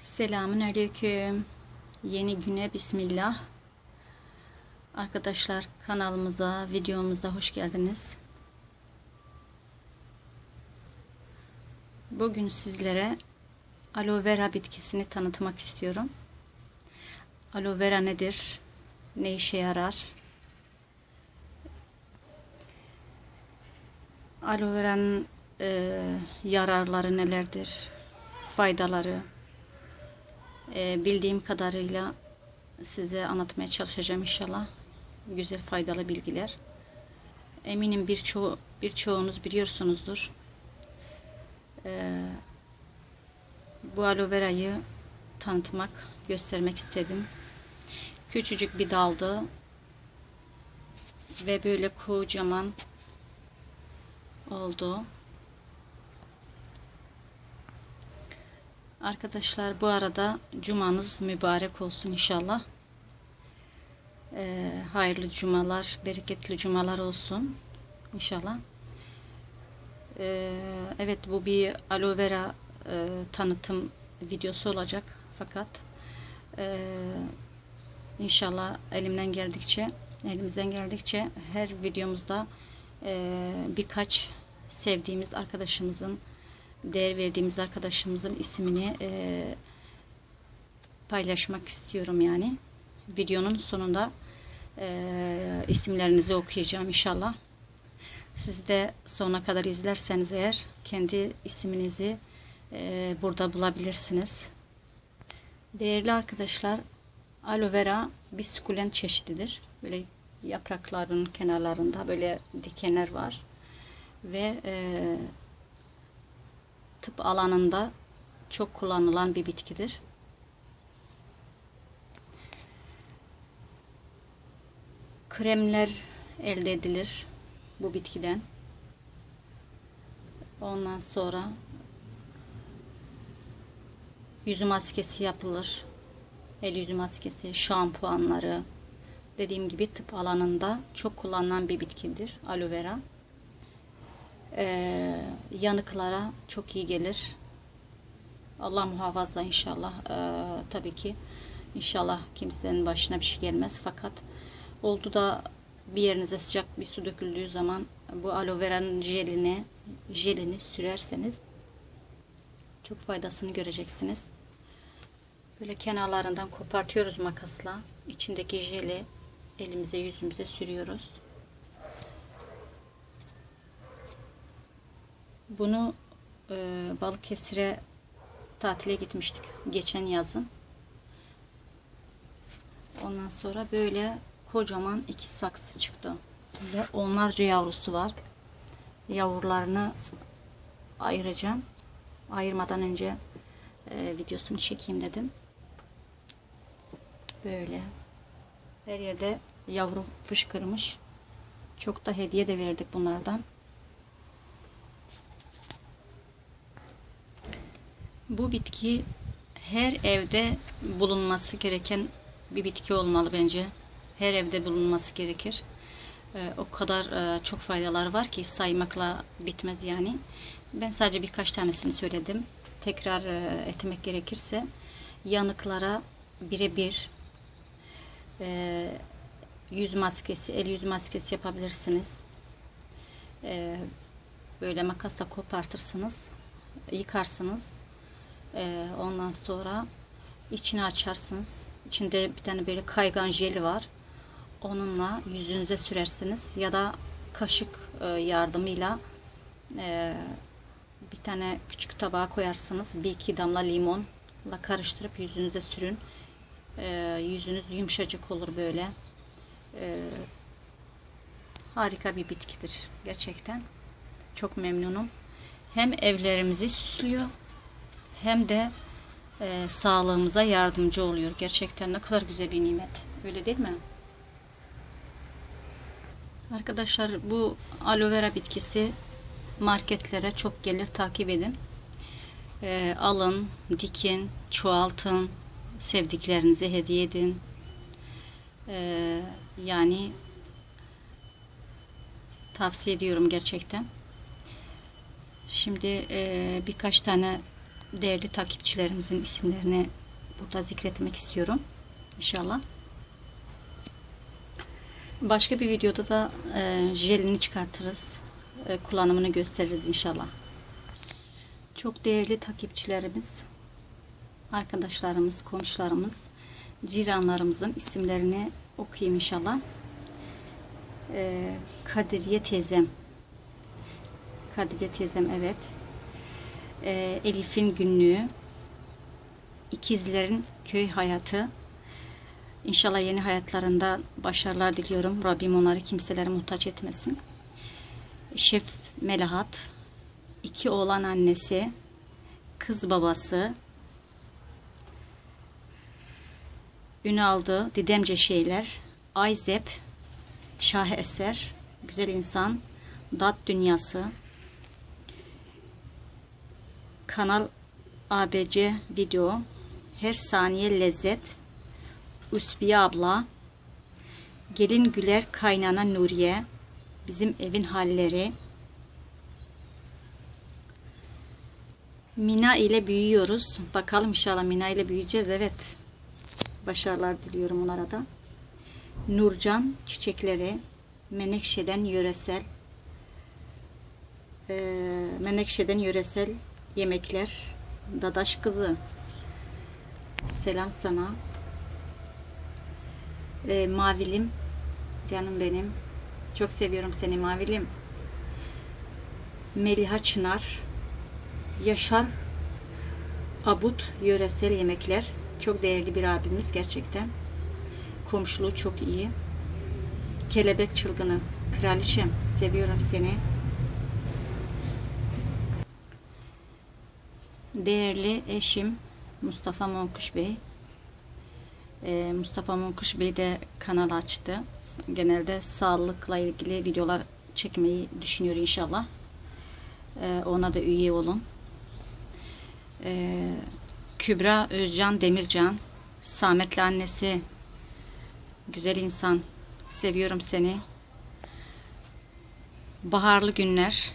Selamün Aleyküm. Yeni güne Bismillah. Arkadaşlar kanalımıza, videomuza hoş geldiniz. Bugün sizlere aloe vera bitkisini tanıtmak istiyorum. Aloe vera nedir? Ne işe yarar? Aloe vera'nın e, yararları nelerdir? Faydaları? E, bildiğim kadarıyla size anlatmaya çalışacağım inşallah. Güzel faydalı bilgiler. Eminim birçoğu birçoğunuz biliyorsunuzdur. E, bu aloe verayı tanıtmak, göstermek istedim. Küçücük bir daldı ve böyle kocaman oldu. Arkadaşlar bu arada cumanız mübarek olsun inşallah. Ee, hayırlı cumalar, bereketli cumalar olsun inşallah. Ee, evet bu bir aloe vera e, tanıtım videosu olacak fakat e, inşallah elimden geldikçe elimizden geldikçe her videomuzda e, birkaç sevdiğimiz arkadaşımızın değer verdiğimiz arkadaşımızın ismini e, paylaşmak istiyorum yani. Videonun sonunda e, isimlerinizi okuyacağım inşallah. Siz de sona kadar izlerseniz eğer kendi isminizi e, burada bulabilirsiniz. Değerli arkadaşlar, aloe vera bir sukulent çeşididir. Böyle yaprakların kenarlarında böyle dikenler var ve e, tıp alanında çok kullanılan bir bitkidir. Kremler elde edilir bu bitkiden. Ondan sonra yüzü maskesi yapılır. El yüzü maskesi, şampuanları. Dediğim gibi tıp alanında çok kullanılan bir bitkidir aloe vera e, yanıklara çok iyi gelir. Allah muhafaza inşallah. E, tabii ki inşallah kimsenin başına bir şey gelmez. Fakat oldu da bir yerinize sıcak bir su döküldüğü zaman bu aloe vera'nın jelini jelini sürerseniz çok faydasını göreceksiniz. Böyle kenarlarından kopartıyoruz makasla. İçindeki jeli elimize yüzümüze sürüyoruz. Bunu e, Balıkesir'e tatile gitmiştik geçen yazın. Ondan sonra böyle kocaman iki saksı çıktı. Ve onlarca yavrusu var. Yavrularını ayıracağım. Ayırmadan önce e, videosunu çekeyim dedim. Böyle. Her yerde yavru fışkırmış. Çok da hediye de verdik bunlardan. Bu bitki her evde bulunması gereken bir bitki olmalı bence. Her evde bulunması gerekir. Ee, o kadar e, çok faydalar var ki saymakla bitmez yani. Ben sadece birkaç tanesini söyledim. Tekrar e, etmek gerekirse yanıklara birebir e, yüz maskesi, el yüz maskesi yapabilirsiniz. Böyle makasla kopartırsınız, yıkarsınız ee, ondan sonra içini açarsınız. İçinde bir tane böyle kaygan jeli var. Onunla yüzünüze sürersiniz ya da kaşık e, yardımıyla e, bir tane küçük tabağa koyarsınız. Bir iki damla limonla karıştırıp yüzünüze sürün. E, yüzünüz yumuşacık olur böyle. Harika bir bitkidir gerçekten. Çok memnunum. Hem evlerimizi süslüyor hem de e, sağlığımıza yardımcı oluyor. Gerçekten ne kadar güzel bir nimet. Öyle değil mi? Arkadaşlar bu aloe vera bitkisi marketlere çok gelir takip edin. E, alın, dikin, çoğaltın, sevdiklerinize hediye edin. E, yani tavsiye ediyorum gerçekten. Şimdi e, birkaç tane değerli takipçilerimizin isimlerini burada zikretmek istiyorum. İnşallah. Başka bir videoda da e, jelini çıkartırız. E, kullanımını gösteririz inşallah. Çok değerli takipçilerimiz, arkadaşlarımız, komşularımız, ciranlarımızın isimlerini okuyayım inşallah. E, Kadiriye teyzem. Kadiriye teyzem evet. E, Elif'in günlüğü. İkizlerin köy hayatı. İnşallah yeni hayatlarında başarılar diliyorum. Rabbim onları kimselere muhtaç etmesin. Şef Melahat, iki oğlan annesi, kız babası, Ünaldı, Didemce Şeyler, Ayzep, Şah Eser, Güzel İnsan, Dat Dünyası, Kanal ABC Video, Her Saniye Lezzet, Usbiye abla, Gelin Güler Kaynana Nuriye, Bizim Evin Halleri, Mina ile büyüyoruz. Bakalım inşallah Mina ile büyüyeceğiz. Evet. Başarılar diliyorum onlara da. Nurcan Çiçekleri, Menekşe'den yöresel e, Menekşe'den yöresel yemekler. Dadaş kızı. Selam sana. E, mavilim. Canım benim. Çok seviyorum seni Mavilim. Meliha Çınar. Yaşar Abut yöresel yemekler. Çok değerli bir abimiz gerçekten. Komşuluğu çok iyi. Kelebek çılgını. Kraliçem. Seviyorum seni. Değerli eşim Mustafa Monkuş Bey. Ee, Mustafa Monkuş Bey de kanal açtı. Genelde sağlıkla ilgili videolar çekmeyi düşünüyor inşallah. Ee, ona da üye olun. Ee, Kübra Özcan Demircan Samet'le annesi güzel insan seviyorum seni baharlı günler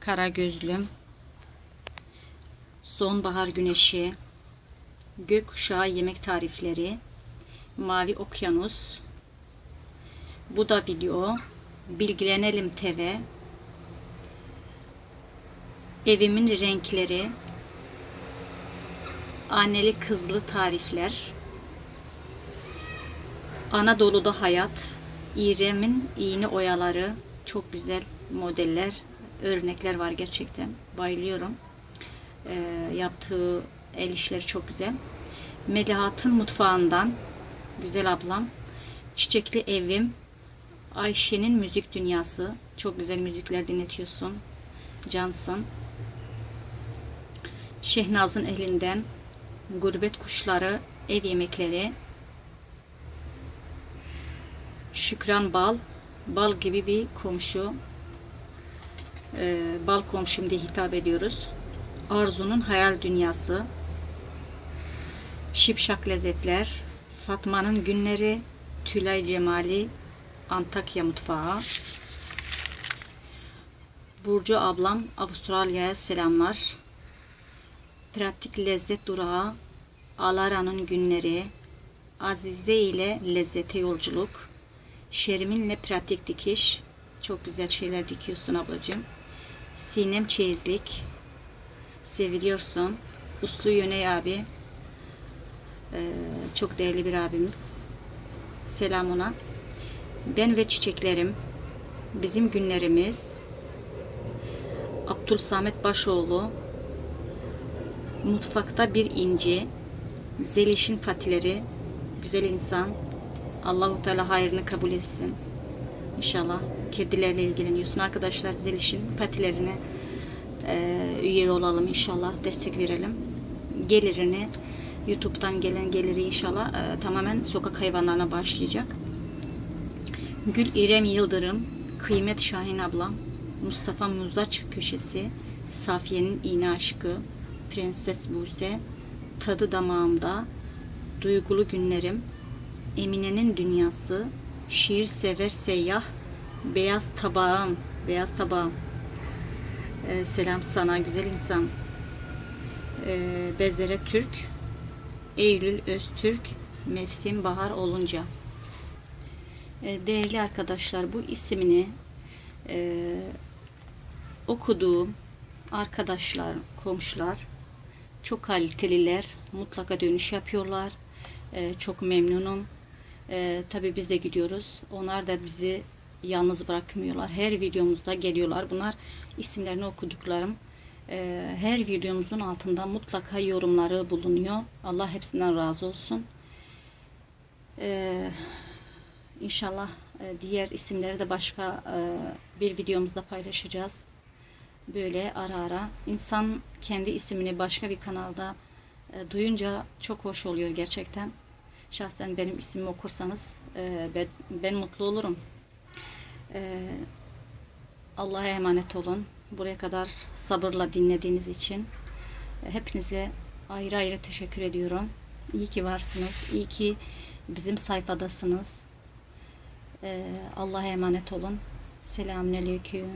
kara gözlüm sonbahar güneşi gökkuşağı yemek tarifleri mavi okyanus bu da video bilgilenelim TV evimin renkleri anneli kızlı tarifler Anadolu'da hayat İrem'in iğne oyaları çok güzel modeller örnekler var gerçekten bayılıyorum ee, yaptığı el işleri çok güzel. Melahat'ın mutfağından güzel ablam çiçekli evim Ayşe'nin müzik dünyası. Çok güzel müzikler dinletiyorsun cansın. Şehnaz'ın elinden gurbet kuşları, ev yemekleri, Şükran Bal, bal gibi bir komşu, ee, bal komşum diye hitap ediyoruz. Arzu'nun hayal dünyası, Şipşak lezzetler, Fatma'nın günleri, Tülay Cemali, Antakya mutfağı, Burcu ablam Avustralya'ya selamlar. Pratik lezzet durağı, Alara'nın günleri, Azize ile lezzete yolculuk, Şerimin'le pratik dikiş, çok güzel şeyler dikiyorsun ablacığım. Sinem çeyizlik, seviliyorsun. Uslu Yöney abi, ee, çok değerli bir abimiz. Selam ona. Ben ve çiçeklerim, bizim günlerimiz, Abdül Samet Başoğlu, Mutfakta bir inci, Zeliş'in patileri, güzel insan. Allahu Teala hayrını kabul etsin. İnşallah kedilerle ilgileniyorsun. Arkadaşlar Zeliş'in patilerine e, üye olalım inşallah. Destek verelim. Gelirini YouTube'dan gelen geliri inşallah e, tamamen sokak hayvanlarına başlayacak. Gül İrem Yıldırım, Kıymet Şahin ablam, Mustafa Muzdaç köşesi, Safiye'nin iğne aşkı, Prenses Buse, Tadı Damağımda, Duygulu Günlerim, Emine'nin Dünyası, Şiir Sever Seyyah, Beyaz Tabağım, Beyaz Tabağım. Ee, selam sana güzel insan. e, Bezere Türk, Eylül Öztürk, mevsim bahar olunca. E, değerli arkadaşlar bu isimini e, okuduğum arkadaşlar, komşular çok kaliteliler. Mutlaka dönüş yapıyorlar. E, çok memnunum. E, tabii biz de gidiyoruz. Onlar da bizi yalnız bırakmıyorlar. Her videomuzda geliyorlar. Bunlar isimlerini okuduklarım. E, her videomuzun altında mutlaka yorumları bulunuyor. Allah hepsinden razı olsun. E, inşallah e, diğer isimleri de başka e, bir videomuzda paylaşacağız. Böyle ara ara. İnsan kendi ismini başka bir kanalda e, duyunca çok hoş oluyor gerçekten. Şahsen benim ismimi okursanız e, ben, mutlu olurum. E, Allah'a emanet olun. Buraya kadar sabırla dinlediğiniz için e, hepinize ayrı ayrı teşekkür ediyorum. İyi ki varsınız. İyi ki bizim sayfadasınız. E, Allah'a emanet olun. Selamünaleyküm.